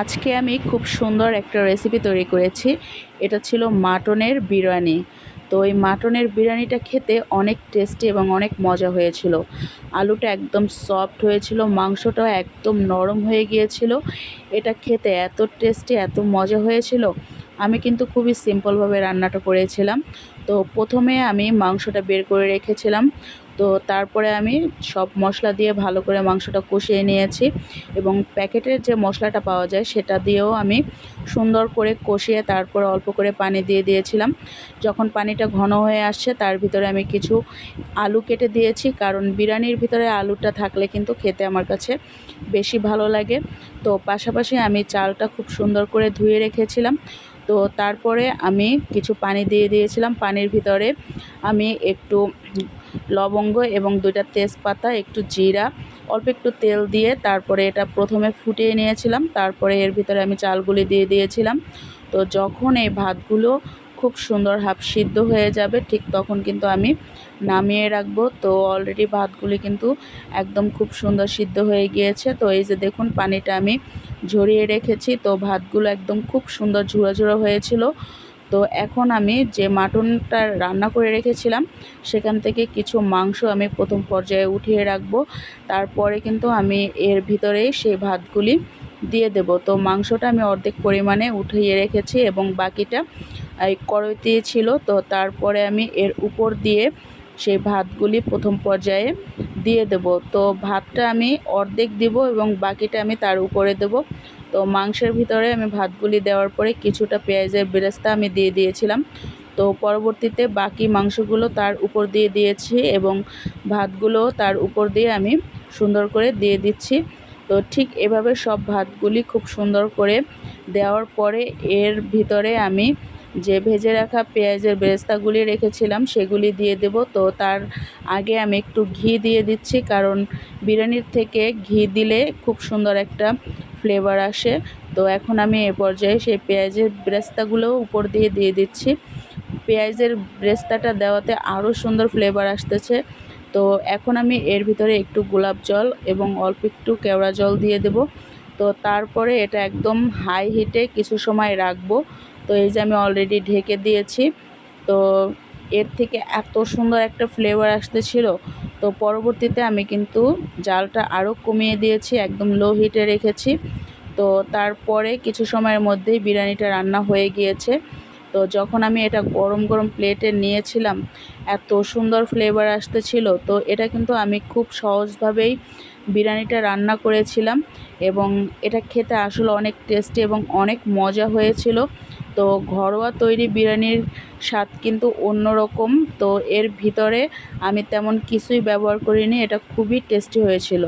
আজকে আমি খুব সুন্দর একটা রেসিপি তৈরি করেছি। এটা ছিল মাটনের বিরিয়ানি। তো এই মাটনের বিরিয়ানিটা খেতে অনেক টেস্টি এবং অনেক মজা হয়েছিল। আলুটা একদম সফট হয়েছিল মাংসটাও একদম নরম হয়ে গিয়েছিল। এটা খেতে এত টেস্টি এত মজা হয়েছিল। আমি কিন্তু খুবই সিম্পলভাবে রান্নাটা করেছিলাম। তো প্রথমে আমি মাংসটা বের করে রেখেছিলাম। তো তারপরে আমি সব মশলা দিয়ে ভালো করে মাংসটা কষিয়ে নিয়েছি এবং প্যাকেটের যে মশলাটা পাওয়া যায় সেটা দিয়েও আমি সুন্দর করে কষিয়ে তারপরে অল্প করে পানি দিয়ে দিয়েছিলাম। যখন পানিটা ঘন হয়ে আসছে তার ভিতরে আমি কিছু আলু কেটে দিয়েছি কারণ বিরিয়ানির ভিতরে আলুটা থাকলে কিন্তু খেতে আমার কাছে বেশি ভালো লাগে। তো পাশাপাশি আমি চালটা খুব সুন্দর করে ধুয়ে রেখেছিলাম। তো তারপরে আমি কিছু পানি দিয়ে দিয়েছিলাম। পানির ভিতরে আমি একটু লবঙ্গ এবং দুইটা তেজপাতা, একটু জিরা, অল্প একটু তেল দিয়ে তারপরে এটা প্রথমে ফুটিয়ে নিয়েছিলাম। তারপরে এর ভিতরে আমি চালগুলি দিয়ে দিয়েছিলাম। তো যখন এই ভাতগুলো খুব সুন্দর হাফ সিদ্ধ হয়ে যাবে, ঠিক তখন কিন্তু আমি নামিয়ে রাখব। তো অলরেডি ভাতগুলি কিন্তু একদম খুব সুন্দর সিদ্ধ হয়ে গিয়েছে। তো এই যে দেখুন, পানিটা আমি ঝরিয়ে রেখেছি। তো ভাতগুলো একদম খুব সুন্দর ঝুড়ো ঝুড়ো হয়েছিল। তো এখন আমি যে মাটনটা রান্না করে রেখেছিলাম, সেখান থেকে কিছু মাংস আমি প্রথম পর্যায়ে উঠিয়ে রাখব। তারপরে কিন্তু আমি এর ভিতরেই সেই ভাতগুলি দিয়ে দেব। তো মাংসটা আমি অর্ধেক পরিমাণে উঠিয়ে রেখেছি এবং বাকিটা কড়াইতে ছিল, তো তারপরে আমি এর উপর দিয়ে সেই ভাতগুলি প্রথম পর্যায়ে দিয়ে দেব। তো ভাতটা আমি অর্ধেক দিব এবং বাকিটা আমি তার উপরে দেব। তো মাংসের ভিতরে আমি ভাতগুলি দেওয়ার পরে কিছুটা পেঁয়াজের বেরেস্তা আমি দিয়ে দিয়েছিলাম। তো পরবর্তীতে বাকি মাংসগুলো তার উপর দিয়ে দিয়েছি এবং ভাতগুলো তার উপর দিয়ে আমি সুন্দর করে দিয়ে দিচ্ছি। তো ঠিক এভাবে সব ভাতগুলি খুব সুন্দর করে দেওয়ার পরে এর ভিতরে আমি যে ভেজে রাখা পেঁয়াজের বেরেস্তাগুলি রেখেছিলাম, সেগুলি দিয়ে দেব। তো তার আগে আমি একটু ঘি দিয়ে দিচ্ছি, কারণ বিরিয়ানির থেকে ঘি দিলে খুব সুন্দর একটা ফ্লেভার আসে। তো এখন আমি এ পর্যায়ে সেই পেঁয়াজের ব্রেস্তাগুলোও উপর দিয়ে দিয়ে দিচ্ছি। পেঁয়াজের ব্রেস্তাটা দেওয়াতে আরও সুন্দর ফ্লেভার আসতেছে। তো এখন আমি এর ভিতরে একটু গোলাপ জল এবং অল্প একটু কেওড়া জল দিয়ে দেব। তো তারপরে এটা একদম হাই হিটে কিছু সময় রাখব। তো এই যে আমি অলরেডি ঢেকে দিয়েছি। তো এর থেকে এত সুন্দর একটা ফ্লেভার আসতেছিল। তো পরবর্তীতে আমি কিন্তু জালটা আরও কমিয়ে দিয়েছি, একদম লো হিটে রেখেছি। তো তারপরে কিছু সময়ের মধ্যেই বিরিয়ানিটা রান্না হয়ে গিয়েছে। তো যখন আমি এটা গরম গরম প্লেটে নিয়েছিলাম, এত সুন্দর ফ্লেভার আসতেছিল। তো এটা কিন্তু আমি খুব সহজভাবেই বিরিয়ানিটা রান্না করেছিলাম এবং এটা খেতে আসলে অনেক টেস্টি এবং অনেক মজা হয়েছিল। তো ঘরোয়া তৈরি বিরিয়ানির স্বাদ কিন্তু অন্যরকম। তো এর ভিতরে আমি তেমন কিছুই ব্যবহার করিনি, এটা খুবই টেস্টি হয়েছিল।